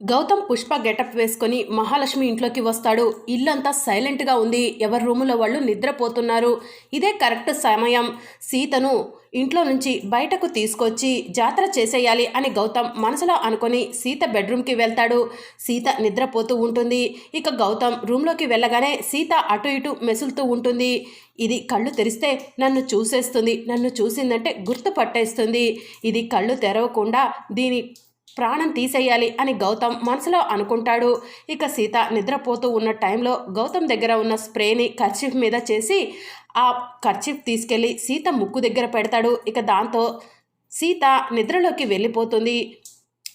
Gautam Pushpa getup వేసుకొని మహాలక్ష్మి ఇంట్లోకి వస్తాడు. ఇల్లంతా సైలెంట్గా ఉంది. ఎవరి రూములో వాళ్ళు నిద్రపోతున్నారు. ఇదే కరెక్ట్ సమయం. సీతను ఇంట్లో నుంచి బయటకు తీసుకొచ్చి జాతర చేసేయాలి అని గౌతమ్ మనసులో అనుకొని సీత బెడ్రూమ్కి వెళ్తాడు. సీత నిద్రపోతూ ఉంటుంది. ఇక గౌతమ్ రూమ్లోకి వెళ్ళగానే సీత అటు ఇటు మెసులుతూ ఉంటుంది. ఇది కళ్ళు తెరిస్తే నన్ను చూసేస్తుంది. నన్ను చూసిందంటే గుర్తుపట్టేస్తుంది ఇది కళ్ళు తెరవకుండా దీని ప్రాణం తీసేయాలి అని గౌతమ్ మనసులో అనుకుంటాడు. ఇక సీత నిద్రపోతూ ఉన్న టైంలో గౌతమ్ దగ్గర ఉన్న స్ప్రేని కర్చీఫ్ మీద చేసి ఆ కర్చీఫ్ తీసుకెళ్ళి సీత ముక్కు దగ్గర పెడతాడు. ఇక దాంతో సీత నిద్రలోకి వెళ్ళిపోతుంది.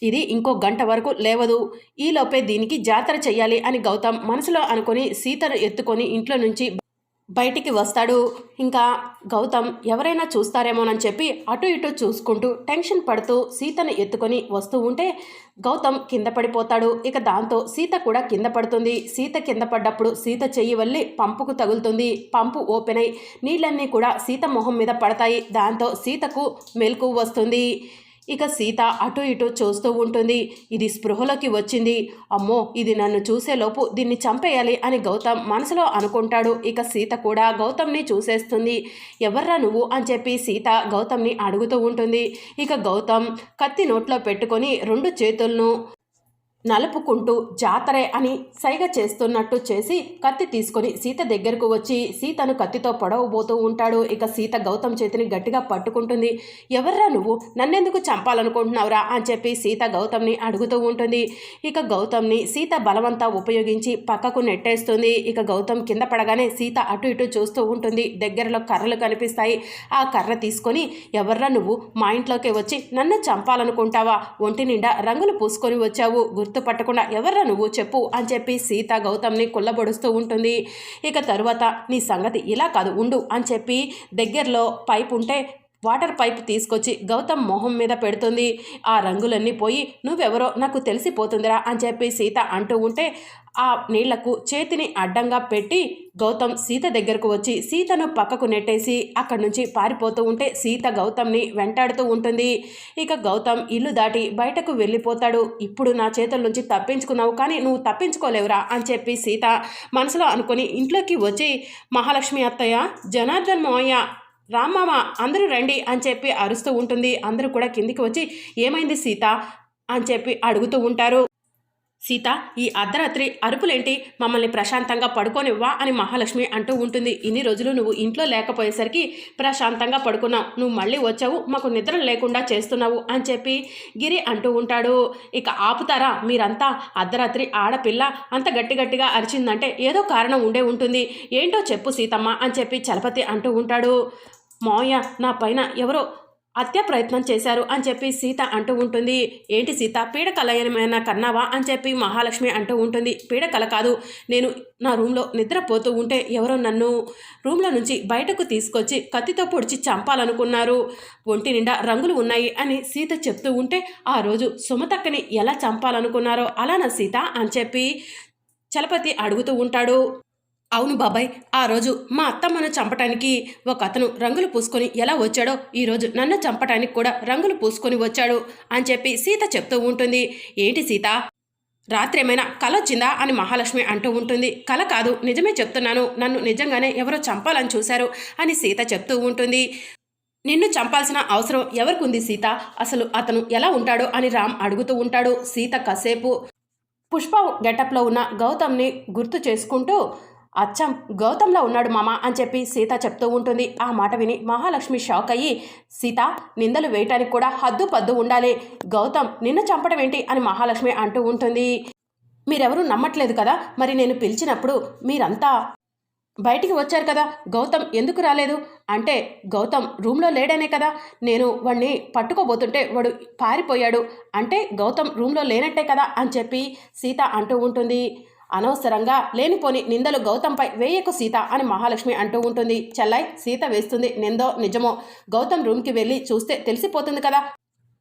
ఇది ఇంకో గంట వరకు లేవదు. ఈలోపే దీనికి జాతర చేయాలి అని గౌతమ్ మనసులో అనుకొని సీతను ఎత్తుకొని ఇంట్లో నుంచి బయటికి వస్తాడు. ఇంకా గౌతమ్ ఎవరైనా చూస్తారేమోనని చెప్పి అటు ఇటు చూసుకుంటూ టెన్షన్ పడుతూ సీతను ఎత్తుకొని వస్తూ ఉంటే గౌతమ్ కింద పడిపోతాడు. ఇక దాంతో సీత కూడా కింద పడుతుంది. సీత కింద పడ్డప్పుడు సీత చెయ్యి వల్లి పంపుకు తగులుతుంది. పంపు ఓపెన్ అయి నీళ్ళన్నీ కూడా సీత మొహం మీద పడతాయి. దాంతో సీతకు మెలకు వస్తుంది. ఇక సీత అటు ఇటు చూస్తూ ఉంటుంది. ఇది స్పృహలోకి వచ్చింది. అమ్మో ఇది నన్ను చూసేలోపు దీన్ని చంపేయాలి అని గౌతమ్ మనసులో అనుకుంటాడు. ఇక సీత కూడా గౌతమ్ని చూసేస్తుంది. ఎవర్రా నువ్వు అని చెప్పి సీత గౌతమ్ని అడుగుతూ ఉంటుంది. ఇక గౌతమ్ కత్తి నోట్లో పెట్టుకొని రెండు చేతులను నలుపుకుంటూ జాతరే అని సైగ చేస్తున్నట్టు చేసి కత్తి తీసుకొని సీత దగ్గరకు వచ్చి సీతను కత్తితో పొడవబోతూ ఉంటాడు. ఇక సీత గౌతమ్ చేతిని గట్టిగా పట్టుకుంటుంది. ఎవర్రా నువ్వు? నన్నెందుకు చంపాలనుకుంటున్నావురా? అని చెప్పి సీత గౌతమ్ని అడుగుతూ ఉంటుంది. ఇక గౌతమ్ని సీత బలవంతా ఉపయోగించి పక్కకు నెట్టేస్తుంది. ఇక గౌతమ్ కింద పడగానే సీత అటు ఇటు చూస్తూ ఉంటుంది. దగ్గరలో కర్రలు కనిపిస్తాయి. ఆ కర్ర తీసుకొని ఎవర్రా నువ్వు? మా ఇంట్లోకి వచ్చి నన్ను చంపాలనుకుంటావా? ఒంటి నిండా రంగులు పూసుకొని వచ్చావు. గుర్తుపట్టకుండా ఎవర్రా నువ్వు చెప్పు అని చెప్పి సీత గౌతమ్ని కుల్లబొడుస్తూ ఉంటుంది. ఇక తరువాత నీ సంగతి ఇలా కాదు ఉండు అని చెప్పి దగ్గరలో పైప్ ఉంటే వాటర్ పైప్ తీసుకొచ్చి గౌతమ్ మొహం మీద పెడుతుంది. ఆ రంగులన్నీ పోయి నువ్వెవరో? నాకు తెలిసిపోతుందిరా అని చెప్పి సీత అంటూ ఉంటే ఆ నీళ్ళకు చేతిని అడ్డంగా పెట్టి గౌతమ్ సీత దగ్గరకు వచ్చి సీతను పక్కకు నెట్టేసి అక్కడి నుంచి పారిపోతూ ఉంటే సీత గౌతమ్ని వెంటాడుతూ ఉంటుంది. ఇక గౌతమ్ ఇల్లు దాటి బయటకు వెళ్ళిపోతాడు. ఇప్పుడు నా చేతుల నుంచి తప్పించుకున్నావు కానీ నువ్వు తప్పించుకోలేవురా అని చెప్పి సీత మనసులో అనుకొని ఇంట్లోకి వచ్చి మహాలక్ష్మి అత్తయ్య జనార్దన్ మోయ్య రామ్మామ అందరూ రండి అని చెప్పి అరుస్తూ ఉంటుంది. అందరూ కూడా కిందికి వచ్చి ఏమైంది సీత? అని చెప్పి అడుగుతూ ఉంటారు. సీత ఈ అర్ధరాత్రి అరుపులేంటి? మమ్మల్ని ప్రశాంతంగా పడుకోనివ్వా అని మహాలక్ష్మి అంటూ ఉంటుంది. ఇన్ని రోజులు నువ్వు ఇంట్లో లేకపోయేసరికి ప్రశాంతంగా పడుకున్నావు. నువ్వు మళ్ళీ వచ్చావు. మాకు నిద్ర లేకుండా చేస్తున్నావు అని చెప్పి గిరి అంటూ ఉంటాడు. ఇక ఆపుతారా? మీరంతా అర్ధరాత్రి ఆడపిల్ల అంత గట్టి గట్టిగా అరిచిందంటే ఏదో కారణం ఉండే ఉంటుంది. ఏంటో చెప్పు సీతమ్మ అని చెప్పి చలపతి అంటూ ఉంటాడు. మావయ్య నా పైన ఎవరో హత్య ప్రయత్నం చేశారు అని చెప్పి సీత అంటూ ఉంటుంది. ఏంటి సీత? పీడకల ఏమైనా కన్నావా అని చెప్పి మహాలక్ష్మి అంటూ ఉంటుంది. పీడకల కాదు నేను నా రూమ్లో నిద్రపోతూ ఉంటే ఎవరో నన్ను రూమ్లో నుంచి బయటకు తీసుకొచ్చి కత్తితో పొడిచి చంపాలనుకున్నారు. ఒంటి నిండా రంగులు ఉన్నాయి అని సీత చెప్తూ ఉంటే ఆ రోజు సుమతక్కని ఎలా చంపాలనుకున్నారో అలానా సీత అని చెప్పి చలపతి అడుగుతూ ఉంటాడు. అవును బాబాయ్ ఆ రోజు మా అత్తమ్మను చంపటానికి ఒక అతను రంగులు పూసుకొని ఎలా వచ్చాడో ఈరోజు నన్ను చంపటానికి కూడా రంగులు పూసుకొని వచ్చాడు అని చెప్పి సీత చెప్తూ ఉంటుంది. ఏంటి సీత? రాత్రి ఏమైనా కల వచ్చిందా అని మహాలక్ష్మి అంటూ ఉంటుంది. కల కాదు నిజమే చెప్తున్నాను. నన్ను నిజంగానే ఎవరో చంపాలని చూశారు అని సీత చెప్తూ ఉంటుంది. నిన్ను చంపాల్సిన అవసరం ఎవరికుంది సీత? అసలు అతను ఎలా ఉంటాడో అని రామ్ అడుగుతూ ఉంటాడు. సీత కాసేపు పుష్ప గెటప్లో ఉన్న గౌతమ్ని గుర్తు చేసుకుంటూ అచ్చం గౌతంలో ఉన్నాడు మామ అని చెప్పి సీత చెప్తూ ఉంటుంది. ఆ మాట విని మహాలక్ష్మి షాక్ అయ్యి సీత నిందలు వేయటానికి కూడా హద్దు పద్దు ఉండాలి. గౌతమ్ నిన్ను చంపడం ఏంటి? అని మహాలక్ష్మి అంటూ ఉంటుంది. మీరెవరూ నమ్మట్లేదు కదా? మరి నేను పిలిచినప్పుడు మీరంతా బయటికి వచ్చారు కదా? గౌతమ్ ఎందుకు రాలేదు? అంటే గౌతమ్ రూమ్లో లేడనే కదా? నేను వాడిని పట్టుకోబోతుంటే వాడు పారిపోయాడు. అంటే గౌతమ్ రూమ్లో లేనట్టే కదా? అని చెప్పి సీత అంటూ ఉంటుంది. అనవసరంగా లేనిపోని నిందలు గౌతంపై వేయకు సీత అని మహాలక్ష్మి అంటూ ఉంటుంది. చెల్లై సీత వేస్తుంది నిందో నిజమో? గౌతమ్ రూమ్కి వెళ్ళి చూస్తే తెలిసిపోతుంది కదా?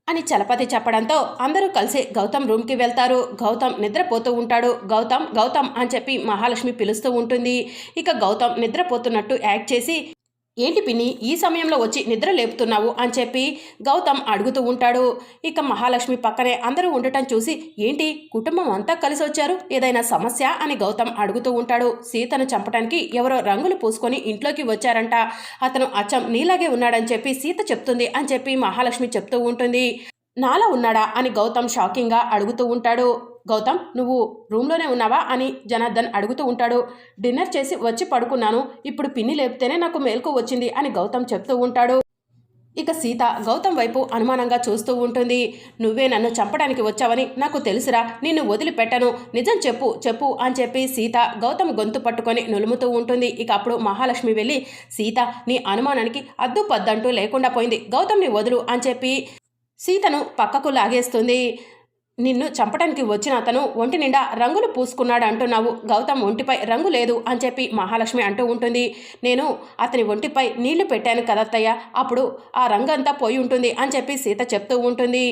అని చలపతి చెప్పడంతో అందరూ కలిసి గౌతమ్ రూమ్కి వెళ్తారు. గౌతమ్ నిద్రపోతూ ఉంటాడు. గౌతమ్ గౌతమ్ అని చెప్పి మహాలక్ష్మి పిలుస్తూ ఉంటుంది. ఇక గౌతమ్ నిద్రపోతున్నట్టు యాక్ట్ చేసి ఏంటి పిన్ని ఈ సమయంలో వచ్చి నిద్ర లేపుతున్నావు అని చెప్పి గౌతమ్ అడుగుతూ ఉంటాడు. ఇక మహాలక్ష్మి పక్కనే అందరూ ఉండటం చూసి ఏంటి కుటుంబం అంతా కలిసి వచ్చారు? ఏదైనా సమస్య? అని గౌతమ్ అడుగుతూ ఉంటాడు. సీతను చంపడానికి ఎవరో రంగులు పూసుకొని ఇంట్లోకి వచ్చారంట. అతను అచ్చం నీలాగే ఉన్నాడని చెప్పి సీత చెప్తుంది అని చెప్పి మహాలక్ష్మి చెప్తూ ఉంటుంది. నాలా ఉన్నాడా? అని గౌతమ్ షాకింగ్గా అడుగుతూ ఉంటాడు. గౌతమ్ నువ్వు రూమ్లోనే ఉన్నావా అని జనార్దన్ అడుగుతూ ఉంటాడు. డిన్నర్ చేసి వచ్చి పడుకున్నాను. ఇప్పుడు పిన్ని లేపితేనే నాకు మేల్కు వచ్చింది అని గౌతమ్ చెప్తూ ఉంటాడు. ఇక సీత గౌతమ్ వైపు అనుమానంగా చూస్తూ ఉంటుంది. నువ్వే నన్ను చంపడానికి వచ్చావని నాకు తెలుసురా నిన్ను వదిలిపెట్టను. నిజం చెప్పు చెప్పు అని చెప్పి సీత గౌతమ్ గొంతు పట్టుకొని నులుముతూ ఉంటుంది. ఇక అప్పుడు మహాలక్ష్మి వెళ్ళి సీత నీ అనుమానానికి అద్దు పద్దంటూ లేకుండా పోయింది. గౌతమ్ని వదులు అని చెప్పి సీతను పక్కకు లాగేస్తుంది. నిన్ను చంపడానికి వచ్చిన అతను ఒంటి నిండా రంగులు పూసుకున్నాడు అంటున్నావు. గౌతమ్ ఒంటిపై రంగు లేదు అని చెప్పి మహాలక్ష్మి అంటూ ఉంటుంది. నేను అతని ఒంటిపై నీళ్ళు పెట్టాను కదత్తయ్య. అప్పుడు ఆ రంగు అంతా పోయి ఉంటుంది అని చెప్పి సీత చెప్తూ ఉంటుంది.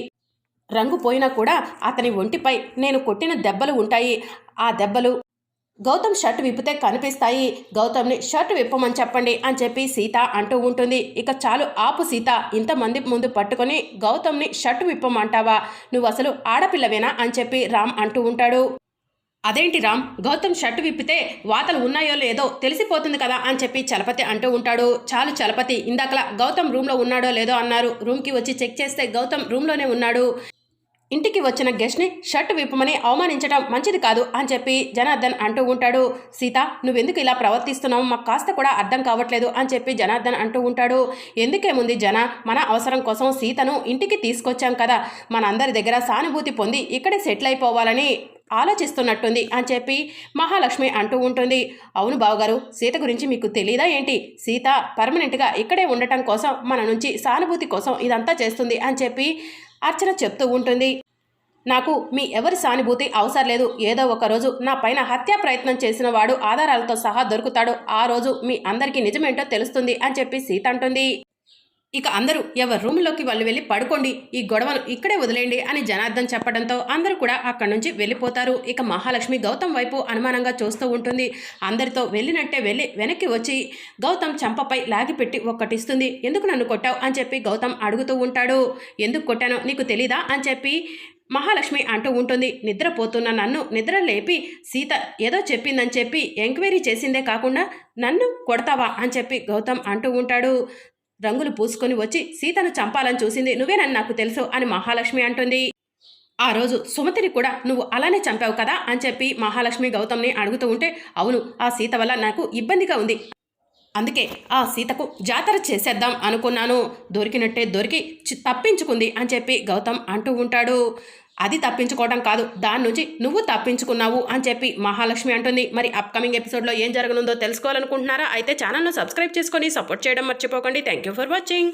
రంగు పోయినా కూడా అతని ఒంటిపై నేను కొట్టిన దెబ్బలు ఉంటాయి. ఆ దెబ్బలు గౌతమ్ షర్ట్ విప్పితే కనిపిస్తాయి. గౌతమ్ని షర్ట్ విప్పమని చెప్పండి అని చెప్పి సీత అంటూ ఉంటుంది. ఇక చాలు ఆపు సీత ఇంతమంది ముందు పట్టుకొని గౌతమ్ని షర్ట్ విప్పమంటావా? నువ్వు అసలు ఆడపిల్లవేనా అని చెప్పి రామ్ అంటూ ఉంటాడు. అదేంటి రామ్? గౌతమ్ షర్ట్ విప్పితే వాతలు ఉన్నాయో లేదో తెలిసిపోతుంది కదా అని చెప్పి చలపతి అంటూ ఉంటాడు. చాలు చలపతి ఇందాకలా గౌతమ్ రూమ్లో ఉన్నాడో లేదో అన్నారు. రూమ్కి వచ్చి చెక్ చేస్తే గౌతమ్ రూమ్లోనే ఉన్నాడు. ఇంటికి వచ్చిన గెస్ట్ని షర్ట్ విప్పమని అవమానించడం మంచిది కాదు అని చెప్పి జనార్దన్ అంటూ ఉంటాడు. సీత నువ్వెందుకు ఇలా ప్రవర్తిస్తున్నావు? మాకు కాస్త కూడా అర్థం కావట్లేదు అని చెప్పి జనార్దన్ అంటూ ఉంటాడు. ఎందుకేముంది జన మన అవసరం కోసం సీతను ఇంటికి తీసుకొచ్చాం కదా. మనందరి దగ్గర సానుభూతి పొంది ఇక్కడే సెటిల్ అయిపోవాలని ఆలోచిస్తున్నట్టుంది అని చెప్పి మహాలక్ష్మి అంటూ ఉంటుంది. అవును బావగారు సీత గురించి మీకు తెలీదా ఏంటి? సీత పర్మనెంట్గా ఇక్కడే ఉండటం కోసం మన నుంచి సానుభూతి కోసం ఇదంతా చేస్తుంది అని చెప్పి అర్చన చెప్తూ ఉంటుంది. నాకు మీ ఎవరి సానుభూతి అవసరం లేదు. ఏదో ఒక రోజు నా పైన హత్యా ప్రయత్నం చేసిన వాడు ఆధారాలతో సహా దొరుకుతాడు. ఆ రోజు మీ అందరికీ నిజమేంటో తెలుస్తుంది అని చెప్పి సీత అంటుంది. ఇక అందరూ ఎవరి రూమ్లోకి వాళ్ళు వెళ్ళి పడుకోండి ఈ గొడవను ఇక్కడే వదిలేయండి అని జనార్దన్ చెప్పడంతో అందరూ కూడా అక్కడి నుంచి వెళ్ళిపోతారు. ఇక మహాలక్ష్మి గౌతమ్ వైపు అనుమానంగా చూస్తూ ఉంటుంది. అందరితో వెళ్ళినట్టే వెళ్ళి వెనక్కి వచ్చి గౌతమ్ చంపపై లాగిపెట్టి ఒక్కటిస్తుంది. ఎందుకు నన్ను కొట్టావు? అని చెప్పి గౌతమ్ అడుగుతూ ఉంటాడు. ఎందుకు కొట్టానో నీకు తెలీదా? అని చెప్పి మహాలక్ష్మి అంటూ ఉంటుంది. నిద్రపోతున్న నన్ను నిద్ర లేపి సీత ఏదో చెప్పిందని చెప్పి ఎంక్వైరీ చేసిందే కాకుండా నన్ను కొడతావా? అని చెప్పి గౌతమ్ అంటూ ఉంటాడు. రంగులు పూసుకొని వచ్చి సీతను చంపాలని చూసింది. నువ్వేనని నాకు తెలుసు అని మహాలక్ష్మి అంటుంది. ఆ రోజు సుమతిని కూడా నువ్వు అలానే చంపావు కదా అని చెప్పి మహాలక్ష్మి గౌతమ్ని అడుగుతూ ఉంటే అవును ఆ సీత వల్ల నాకు ఇబ్బందిగా ఉంది. అందుకే ఆ సీతకు జాతర చేసేద్దాం అనుకున్నాను. దొరికినట్టే దొరికి చి- తప్పించుకుంది అని చెప్పి గౌతమ్ అంటూ ఉంటాడు. అది తప్పించుకోవడం కాదు. దాని నుంచి నువ్వు తప్పించుకున్నావు అని చెప్పి మహాలక్ష్మి అంటుంది. మరి అప్కమింగ్ ఎపిసోడ్లో ఏం జరగనుందో తెలుసుకోవాలనుకుంటున్నారా? అయితే ఛానల్ను సబ్స్క్రైబ్ చేసుకొని సపోర్ట్ చేయడం మర్చిపోకండి. Thank you for watching